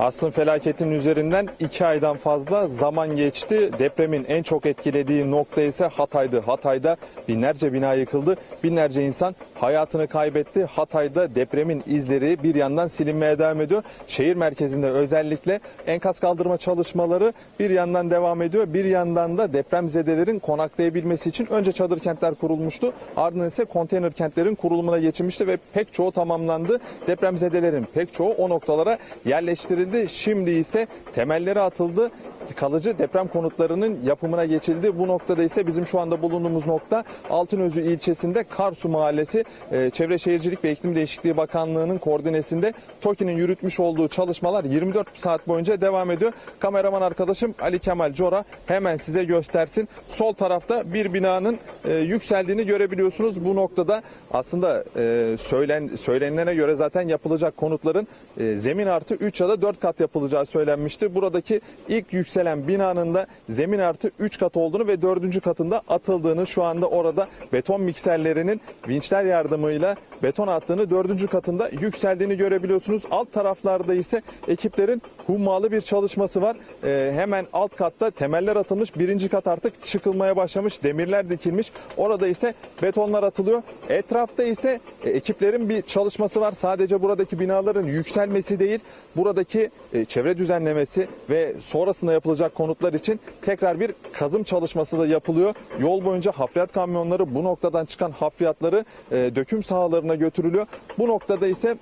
Aslında felaketin üzerinden iki aydan fazla zaman geçti. Depremin en çok etkilediği nokta ise Hatay'dı. Hatay'da binlerce bina yıkıldı. Binlerce insan hayatını kaybetti. Hatay'da depremin izleri bir yandan silinmeye devam ediyor. Şehir merkezinde özellikle enkaz kaldırma çalışmaları bir yandan devam ediyor. Bir yandan da depremzedelerin konaklayabilmesi için önce çadır kentler kurulmuştu. Ardından ise konteyner kentlerin kurulumuna geçilmişti ve pek çoğu tamamlandı. Depremzedelerin pek çoğu o noktalara yerleştirildi. Şimdi ise temelleri atıldı. Kalıcı deprem konutlarının yapımına geçildi. Bu noktada ise bizim şu anda bulunduğumuz nokta Altınözü ilçesinde Karsu Mahallesi e, Çevre Şehircilik ve İklim Değişikliği Bakanlığı'nın koordinesinde TOKİ'nin yürütmüş olduğu çalışmalar 24 saat boyunca devam ediyor. Kameraman arkadaşım Ali Kemal Cora hemen size göstersin. Sol tarafta bir binanın e, yükseldiğini görebiliyorsunuz. Bu noktada aslında e, söylen söylenilene göre zaten yapılacak konutların e, zemin artı 3 ya da 4 kat yapılacağı söylenmişti. Buradaki ilk yükselen binanın da zemin artı 3 kat olduğunu ve 4. katında atıldığını şu anda orada beton mikserlerinin vinçler yardımıyla beton attığını 4. katında yükseldiğini görebiliyorsunuz. Alt taraflarda ise ekiplerin hummalı bir çalışması var. Ee, hemen alt katta temeller atılmış. Birinci kat artık çıkılmaya başlamış. Demirler dikilmiş. Orada ise betonlar atılıyor. Etrafta ise e, ekiplerin bir çalışması var. Sadece buradaki binaların yükselmesi değil, buradaki e, çevre düzenlemesi ve sonrasında yapılacak konutlar için tekrar bir kazım çalışması da yapılıyor. Yol boyunca hafriyat kamyonları bu noktadan çıkan hafriyatları e, döküm sahalarına götürülüyor. Bu noktada ise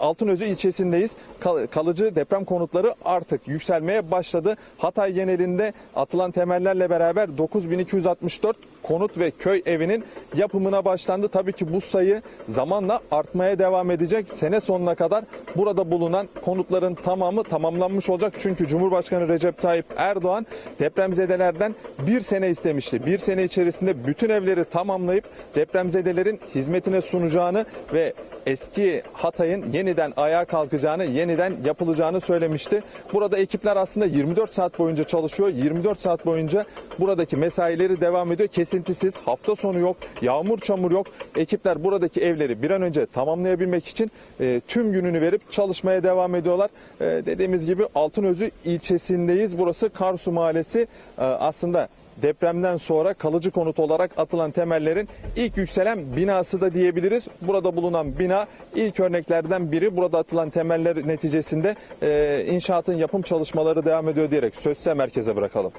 Altınözü ilçesindeyiz. Kal- Kalıcı deprem konutları artık yükselmeye başladı. Hatay genelinde atılan temellerle beraber 9264 konut ve köy evinin yapımına başlandı. Tabii ki bu sayı zamanla artmaya devam edecek. Sene sonuna kadar burada bulunan konutların tamamı tamamlanmış olacak. Çünkü Cumhurbaşkanı Recep Tayyip Erdoğan depremzedelerden bir sene istemişti. Bir sene içerisinde bütün evleri tamamlayıp depremzedelerin hizmetine sunacağını ve eski Hatay'ın yeniden ayağa kalkacağını, yeniden yapılacağını söylemişti. Burada ekipler aslında 24 saat boyunca çalışıyor. 24 saat boyunca buradaki mesaileri devam ediyor. Kesintisiz, hafta sonu yok, yağmur çamur yok. Ekipler buradaki evleri bir an önce tamamlayabilmek için e, tüm gününü verip çalışmaya devam ediyorlar. E, dediğimiz gibi Altınözü ilçesindeyiz. Burası Karsu Mahallesi. E, aslında depremden sonra kalıcı konut olarak atılan temellerin ilk yükselen binası da diyebiliriz. Burada bulunan bina ilk örneklerden biri. Burada atılan temeller neticesinde e, inşaatın yapım çalışmaları devam ediyor diyerek söz size merkeze bırakalım.